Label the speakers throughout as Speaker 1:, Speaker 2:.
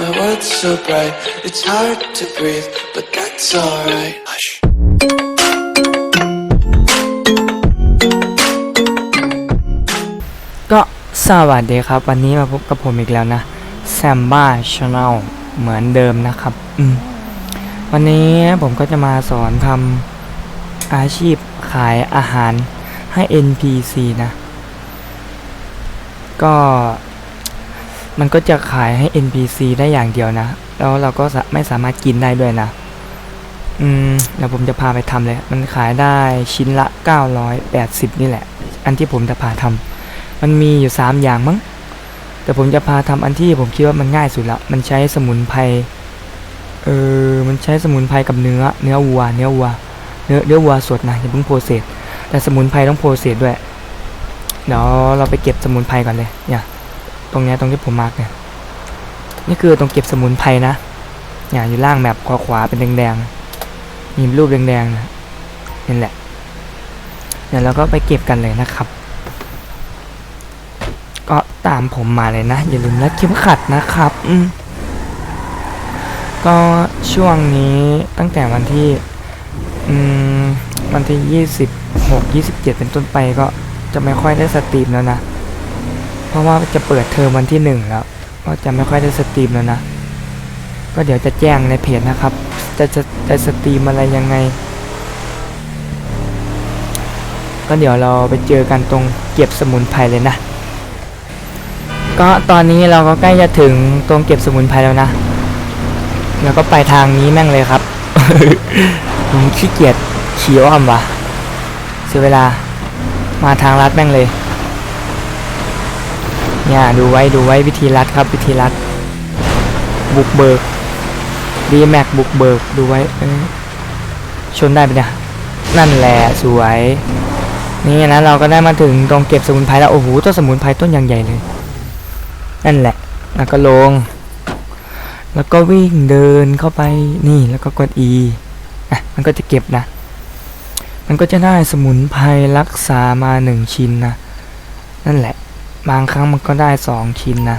Speaker 1: My world's so bright, it's hard to breathe, but that's alright. Hush.
Speaker 2: ก็สวัสดีครับ วันนี้มาพบกับผมอีกแล้วนะแซมบ้าชาแนลเหมือนเดิมนะครับ อืม วันนี้ผมก็จะมาสอนทำอาชีพขายอาหารให้ NPC นะ ก็ มันก็จะขายให้ NPC ได้อย่างเดียวนะ แล้วเราก็ไม่สามารถกินได้ด้วยนะ อืมเดี๋ยวผมจะพาไปทำเลย มันขายได้ชิ้นละ 980 นี่แหละ อันที่ผมจะพาทำมันมีอยู่ 3 อย่างมั้ง แต่ผมจะพาทำอันที่ผมคิดว่ามันง่ายสุดละ มันใช้สมุนไพร เออ มันใช้สมุนไพรกับเนื้อ เนื้อวัว เนื้อวัว เนื้อเนื้อวัวสดนะอย่าเพิ่งโปรเซสแต่สมุนไพรต้องโปรเซสด้วย เดี๋ยวเราไปเก็บสมุนไพรก่อนเลย เนี่ย ตรงเนี้ยตรงที่ผมมาร์กเนี่ย นี่คือตรงเก็บสมุนไพรนะเนี่ยอยู่ล่างแบบขวาขวาๆเป็นแดงๆมีรูปแดงๆนะนี่แหละ เดี๋ยวเราก็ไปเก็บกันเลยนะครับ ก็ตามผมมาเลยนะ อย่าลืมรัดเข็มขัดนะครับอืมก็ช่วงนี้ตั้งแต่วันที่อืมวันที่ยี่สิบหกยี่สิบเจ็ดเป็นต้นไปก็จะไม่ค่อยได้สตรีมแล้วนะ เพราะว่าจะเปิดเทอมวันที่หนึ่งแล้วก็จะไม่ค่อยได้สตรีมแล้วนะ ก็เดี๋ยวจะแจ้งในเพจนะครับ จะจะจะสตรีมอะไรยังไง ก็เดี๋ยวเราไปเจอกันตรงเก็บสมุนไพรเลยนะ ก็ตอนนี้เราก็ใกล้จะถึงตรงเก็บสมุนไพรแล้วนะ แล้วก็ไปทางนี้แม่งเลยครับผมขี้เกียจขี่อ้อมวะเสียเวลามาทางลัดแม่งเลย เนี่ยดูไว้ดูไว้วิธีลัดครับวิธีลัดบุกเบิกดีแม็กบุกเบิกดูไว้เอ้ยชนได้ปะเนี่ยนั่นแหละสวย นี่นะเราก็ได้มาถึงตรงเก็บสมุนไพรแล้วโอ้โหต้นสมุนไพรต้นอย่างใหญ่เลย นั่นแหละแล้วก็ลง แล้วก็วิ่งเดินเข้าไปนี่แล้วก็กด E อะมันก็จะเก็บนะ มันก็จะได้สมุนไพรรักษามาหนึ่งชิ้นนะนั่นแหละ บางครั้งมันก็ได้สองชิ้นนะ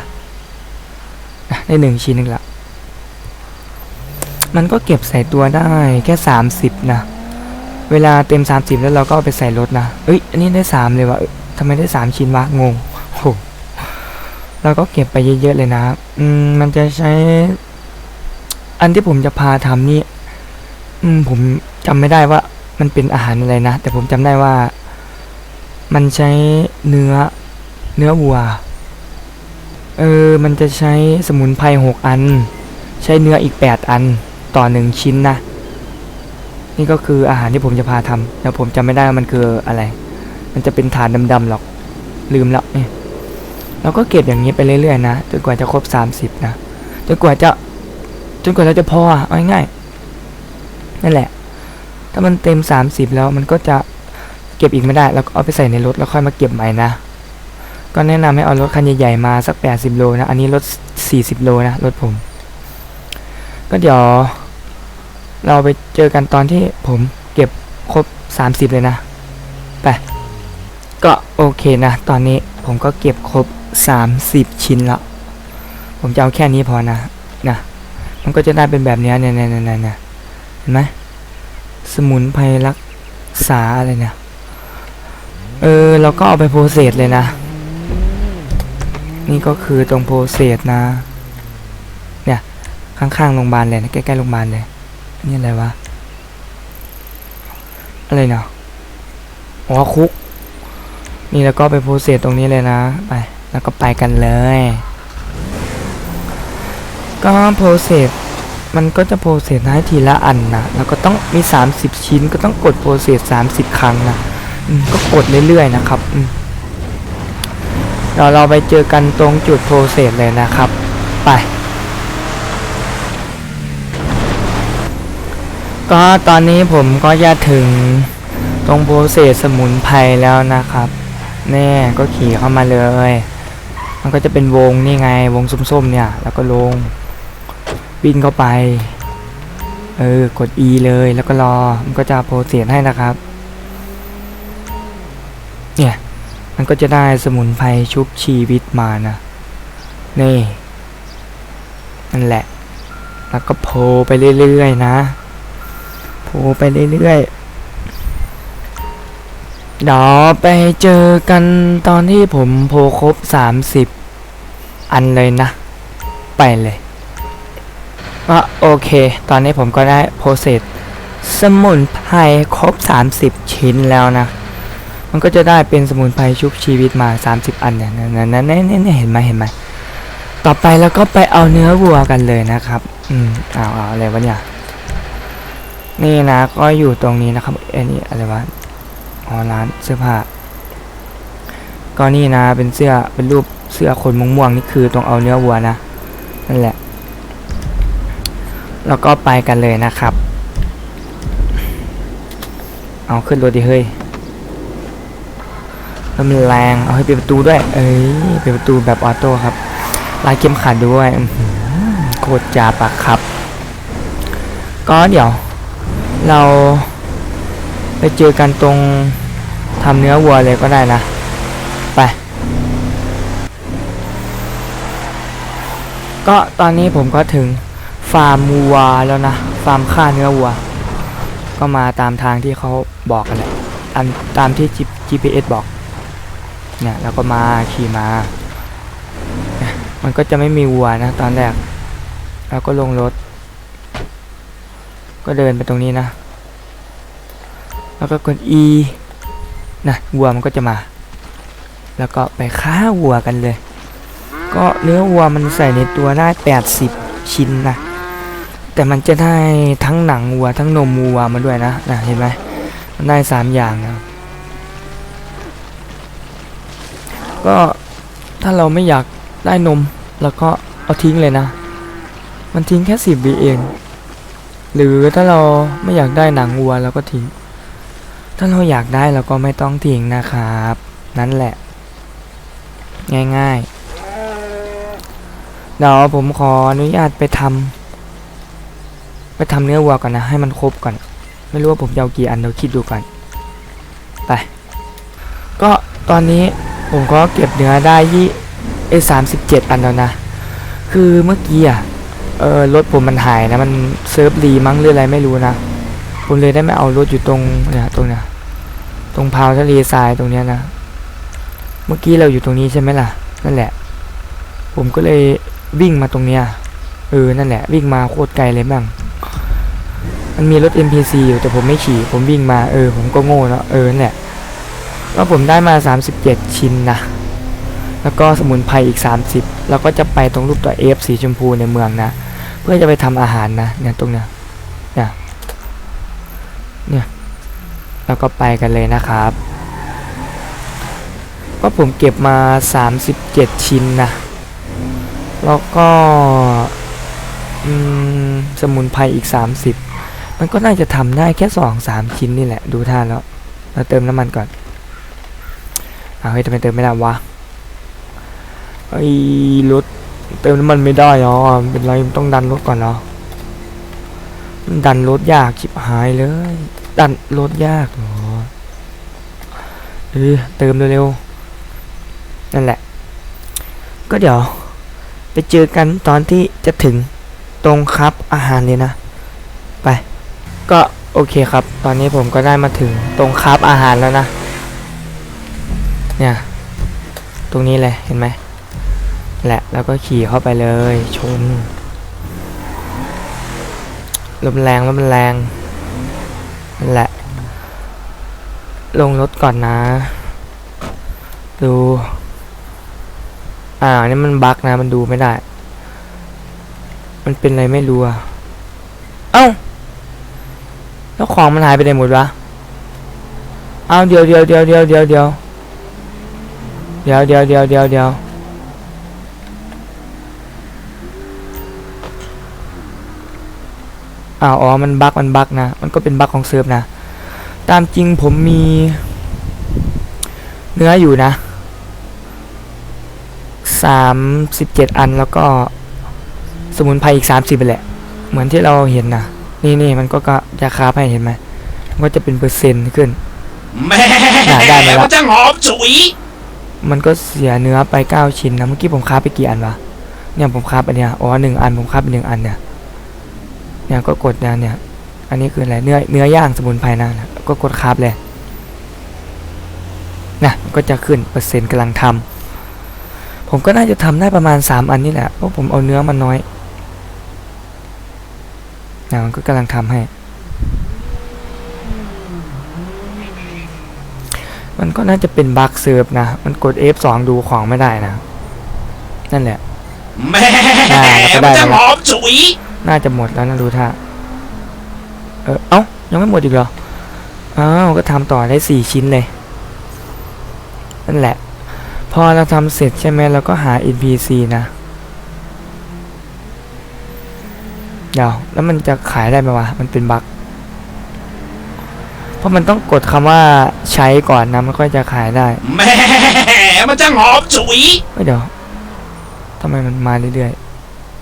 Speaker 2: ได้หนึ่งชิ้นนึงละมันก็เก็บใส่ตัวได้แค่สามสิบนะ เวลาเต็ม30แล้วเราก็เอาไปใส่รถนะ เอ้ย อันนี้ได้3เลยวะทำไมได้3ชิ้นวะ งงโหเราก็เก็บไปเยอะๆเลยนะ อืม มันจะใช้ อันที่ผมจะพาทำนี่ อืม ผมจำไม่ได้ว่า มันเป็นอาหารอะไรนะ แต่ผมจำได้ว่า มันใช้เนื้อ เนื้อวัว เออ มันจะใช้สมุนไพร6อัน ใช้เนื้ออีก8อันต่อ1ชิ้นนะ นี่ก็คืออาหารที่ผมจะพาทำแล้วผมจำไม่ได้ว่ามันคืออะไร มันจะเป็นฐานดำๆหรอก ลืมแล้วเนี่ยเราก็เก็บอย่างนี้ไปเรื่อยๆนะ จนกว่าจะครบ 30 นะ จนกว่าจะ จนกว่าเราจะพอเอาง่ายๆนั่นแหละ ถ้ามันเต็ม 30 แล้วมันก็จะเก็บอีกไม่ได้ แล้วก็เอาไปใส่ในรถแล้วค่อยมาเก็บใหม่นะ ก็แนะนำให้เอารถคันใหญ่ๆมาสัก 80 โลนะ อันนี้รถ 40 โลนะรถผม ก็เดี๋ยว เราไปเจอกันตอนที่ผมเก็บครบ 30 เลยนะ ไป ก็โอเคนะ ตอนนี้ผมก็เก็บครบ 30 ชิ้นละ ผมจะเอาแค่นี้พอนะนะ มันก็จะได้เป็นแบบนี้เนี่ยเนี่ยเนี่ยเนี่ยเห็นไหมสมุนไพรรักษาอะไรเนี่ย เออ เราก็เอาไปโปรเซสเลยนะ นี่ก็คือตรงโปรเซสนะ เนี่ย ข้างๆโรงพยาบาลเลยนะใกล้ๆโรงพยาบาลเลยนี่อะไรวะ อะไรเนาะอ๋อคุก นี่แล้วก็ไปโพเซสตรงนี้เลยนะ ไป แล้วก็ไปกันเลย ก็โพเซสมันก็จะโพเซสให้ทีละอันนะ แล้วก็ต้องมี 30 ชิ้นก็ต้องกดโพเซส30 ครั้งนะก็กดเรื่อยๆนะครับ อืม เดี๋ยวเราไปเจอกันตรงจุดโพสเซสเลยนะครับ ไป ก็ตอนนี้ผมก็จะถึงตรงโปรเซสสมุนไพรแล้วนะครับ แน่ก็ขี่เข้ามาเลย มันก็จะเป็นวงนี่ไงวงส้มๆเนี่ย แล้วก็ลงวิ่งเข้าไป เออ กด E เลยแล้วก็รอ มันก็จะโปรเซสให้นะครับ มันก็จะได้สมุนไพรชุบชีวิตมานะ นี่ นั่นแหละ แล้วก็โพไปเรื่อยๆนะ โพไปเรื่อยๆเดี๋ยวไปเจอกันตอนที่ผมโพครบสามสิบอันเลยนะ ไปเลยก็โอเค ตอนนี้ผมก็ได้โพเซสสมุนไพรครบ 30 ชิ้นแล้วนะ มันก็จะได้เป็นสมุนไพรชุบชีวิตมา 30 อันเนี่ยนั่นนั่นนั่นนั่นเห็นไหมเห็นไหมต่อไปแล้วก็ไปเอาเนื้อวัวกันเลยนะครับ อืมเอาเอาอะไรวะเนี่ย นี่นะก็อยู่ตรงนี้นะครับเอ้นี่อะไรวะ อ๋อร้านเสื้อผ้า ก็นี่นะเป็นเสื้อเป็นรูปเสื้อคนม่วงๆนี่คือตรงเอาเนื้อวัวนะนั่นแหละ แล้วก็ไปกันเลยนะครับ เอาขึ้นรถดิเฮ้ย มันแรงเอาให้ปิดประตูด้วย เอ้ยปิดประตูแบบออโต้ครับลายเข็มขัดด้วยโคตรจาปากครับ ก็เดี๋ยว เราไปเจอกันตรงทำเนื้อวัวเลยก็ได้นะ ไป ก็ตอนนี้ผมก็ถึงฟาร์มวัวแล้วนะ ฟาร์มฆ่าเนื้อวัว ก็มาตามทางที่เขาบอกกันแหละตามตามที่ GPS บอก เนี่ยแล้วก็มาขี่มา มันก็จะไม่มีวัวนะตอนแรก แล้วก็ลงรถ ก็เดินไปตรงนี้นะ แล้วก็กด E นะวัวมันก็จะมา แล้วก็ไปฆ่าวัวกันเลย ก็เนื้อวัวมันใส่ในตัวได้ 80 ชิ้นนะ แต่มันจะได้ทั้งหนังวัวทั้งนมวัวมาด้วยนะนะเห็นไหมมันได้สามอย่างนะ ก็ถ้าเราไม่อยากได้นมแล้วก็เอาทิ้งเลยนะ มันทิ้งแค่สิบวิเอง หรือถ้าเราไม่อยากได้หนังวัวเราก็ทิ้ง ถ้าเราอยากได้เราก็ไม่ต้องทิ้งนะครับ นั่นแหละ ง่ายๆ เดี๋ยวผมขออนุญาตไปทำไปทำเนื้อวัวก่อนนะ ให้มันครบก่อน ไม่รู้ว่าผมจะเอากี่อันเดี๋ยวคิดดูก่อน ไป ก็ตอนนี้ ผมก็เก็บเนื้อได้ยี่เอสามสิบเจ็ดอันแล้วนะ คือเมื่อกี้อะเออรถผมมันหายนะ มันเซิร์ฟรีมั้งหรืออะไรไม่รู้นะ ผมเลยได้ไม่เอารถอยู่ตรงเนี่ยตรงเนี้ยตรงพาวทะเลทรายตรงเนี้ยนะ เมื่อกี้เราอยู่ตรงนี้ใช่ไหมล่ะ นั่นแหละ ผมก็เลยวิ่งมาตรงเนี้ยเออ นั่นแหละ วิ่งมาโคตรไกลเลยบ้าง มันมีรถ NPC อยู่แต่ผมไม่ขี่ ผมวิ่งมา เออ ผมก็โง่เนาะ เออ นั่นแหละ แล้วผมได้มา 37 ชิ้นนะ แล้วก็สมุนไพรอีก 30 แล้วก็จะไปตรงรูปตัว F สีชมพูในเมืองนะ เพื่อจะไปทำอาหารนะ เนี่ยตรงเนี้ยเนี่ยเนี่ยแล้วก็ไปกันเลยนะครับ ก็ผมเก็บมา 37 ชิ้นนะ แล้วก็สมุนไพรอีก 30 มันก็น่าจะทำได้แค่ 2-3 ชิ้นนี่แหละ ดูท่าแล้ว เราเติมน้ำมันก่อน อาเฮ้ยทำไมเติมไม่ได้วะไอ้รถเติมน้ำมันไม่ได้อ๋อเป็นไรต้องดันรถก่อนเนาะดันรถยากชิบหายเลย ดันรถยากหรอเออเติมเร็วๆนั่นแหละ ก็เดี๋ยว ไปเจอกันตอนที่จะถึงตรงครับอาหารเลยนะ ไป ก็โอเคครับ ตอนนี้ผมก็ได้มาถึงตรงครับอาหารแล้วนะ เนี่ยตรงนี้เลยเห็นไหมแหละแล้วก็ขี่เข้าไปเลยชนลมแรงลมแรงนั่นแหละ ลงรถก่อนนะ ดูอ่านี่มันบั๊กนะมันดูไม่ได้ มันเป็นอะไรไม่รู้อะเอ้าแล้วของมันหายไปไหนหมดวะเอาเดี๋ยวเดี๋ยวเดี๋ยวเดี๋ยวเดี๋ยวเดี๋ยว เดี๋ยวเดี๋ยวเดี๋ยวเดี๋ยวเดี๋ยวอ้าวอ๋อมันบั๊กมันบั๊กนะ มันก็เป็นบั๊กของเซิร์ฟนะ ตามจริงผมมี เนื้ออยู่นะสามสิบเจ็ดอันแล้วก็สมุนไพรอีกสามสิบไปแหละ เหมือนที่เราเห็นนะนี่นี่มันก็ก็จะคาบให้เห็นไหมมันก็จะเป็นเปอร์เซ็นต์ขึ้น
Speaker 3: แม่
Speaker 2: ได้ได้มาแล้ว
Speaker 3: มันจะหอมฉุย
Speaker 2: มันก็เสียเนื้อไปเก้าชิ้นนะเมื่อกี้ผมคาบไปกี่อันวะเนี่ยผมคราบอันเนี้ยอ๋อหนึ่งอันผมคราบหนึ่งอันเนี่ยเนี่ยก็กดนะเนี่ยอันนี้คืออะไรเนื้อเนื้อย่างสมุนไพรนะนก็กดคราบเลยนะก็จะขึ้นเปอร์เซ็นต์กำลังทำผมก็น่าจะทำได้ประมาณสามอันนี่แหละเพราะผมเอาเนื้อมันน้อยนะมันก็กำลังทำให้ มันก็น่าจะเป็นบั๊กเซิร์ฟนะ มันกด F2 ดูของไม่ได้นะ นั่นแหละ
Speaker 3: แม่
Speaker 2: อ่าแล้วก็ได้
Speaker 3: มันจะ
Speaker 2: แล้ว
Speaker 3: หอมฉุย
Speaker 2: น่าจะหมดแล้วนะดูท่า เออ เอ้า ยังไม่หมดอีกเหรอ อ้าว ก็ทำต่อได้สี่ชิ้นเลย นั่นแหละ พอเราทำเสร็จใช่ไหมเราก็หา NPC นะเดี๋ยวแล้วมันจะขายได้ไหมวะ มันเป็นบั๊ก เพราะมันต้องกดคำว่าใช้ก่อนนะมันค่อยจะขายได้
Speaker 3: แม่มันจะหอมฉุย
Speaker 2: เอ้ยเดี๋ยวทำไมมันมาเรื่อย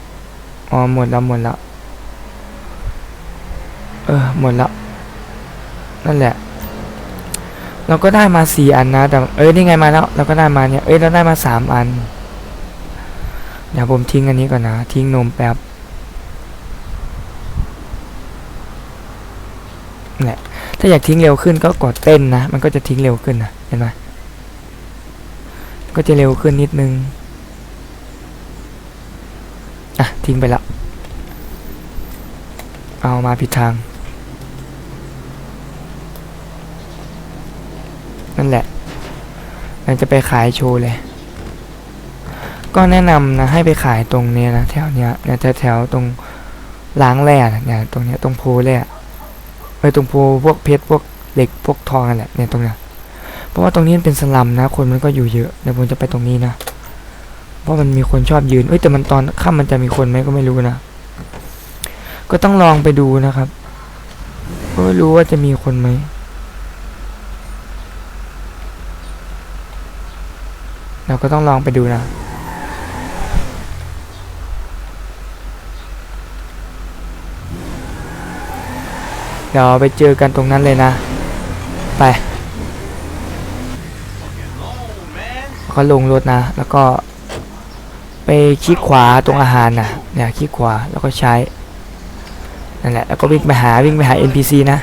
Speaker 2: ๆอ๋อหมดแล้วหมดแล้วเออหมดแล้วนั่นแหละ เราก็ได้มาสี่อันนะแต่เอ้ยนี่ไงมาแล้ว เราก็ได้มาเนี่ย เอ้ยเราได้มาสามอัน เดี๋ยวผมทิ้งอันนี้ก่อนนะ ทิ้งนมแป๊บนั่นแหละ ถ้าอยากทิ้งเร็วขึ้นก็กดเต้นนะ มันก็จะทิ้งเร็วขึ้นนะเห็นไหมก็จะเร็วขึ้นนิดนึง อะ ทิ้งไปล้วเอามาผิดทาง นั่นแหละเราจะไปขายโชว์เลย ก็แนะนำนะ ให้ไปขายตรงเนี้ยนะ แถวเนี้ยเนี่ยแถวตรงล้างแร่เนี่ยตรงเนี้ยตรงโพแร่ ไปตรงโพพวกเพชรพวกเหล็กพวกทองนั่นแหละเนี่ยตรงเนี้ยเพราะว่าตรงนี้มันเป็นสลัมนะ คนมันก็อยู่เยอะเดี๋ยวผมจะไปตรงนี้นะ เพราะมันมีคนชอบยืนเอ้ยแต่มันตอนค่ำมันจะมีคนไหมก็ไม่รู้นะ ก็ต้องลองไปดูนะครับก็ไม่รู้ว่าจะมีคนไหมเราก็ต้องลองไปดูนะ ดี๋ยวไปเจอกันตรงนั้นเลยนะ ไปก็ลงรถนะ แล้วก็ไปคลิกขวาตรงอาหารนะเนี่ยคลิกขวาแล้วก็ใช้นั่นแหละแล้วก็วิ่งไปหาวิ่งไปหา NPC นะ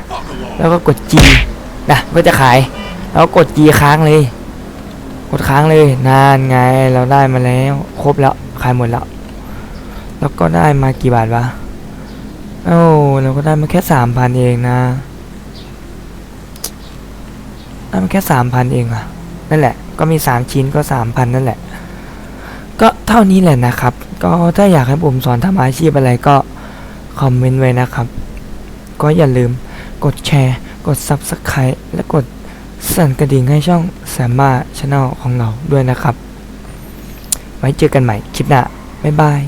Speaker 2: แล้วก็กด G นะก็จะขาย แล้วก็กด G ค้างเลย กดค้างเลยนานไงเราได้มาแล้ว ครบแล้วขายหมดแล้ว แล้วก็ได้มากี่บาทวะ โอ้เราก็ได้มาแค่สามพันเองนะได้มาแค่สามพันเองอะนั่นแหละ ก็มีสามชิ้นก็สามพันนั่นแหละ ก็เท่านี้แหละนะครับ ก็ถ้าอยากให้ผมสอนทำอาชีพอะไรก็คอมเมนต์ไว้นะครับ ก็อย่าลืมกดแชร์ กด Subscribe และกดสั่นกระดิ่งให้ช่องสามาช n แนลของเราด้วยนะครับ ไว้เจอกันใหม่คลิปหน้า บ๊ายบาย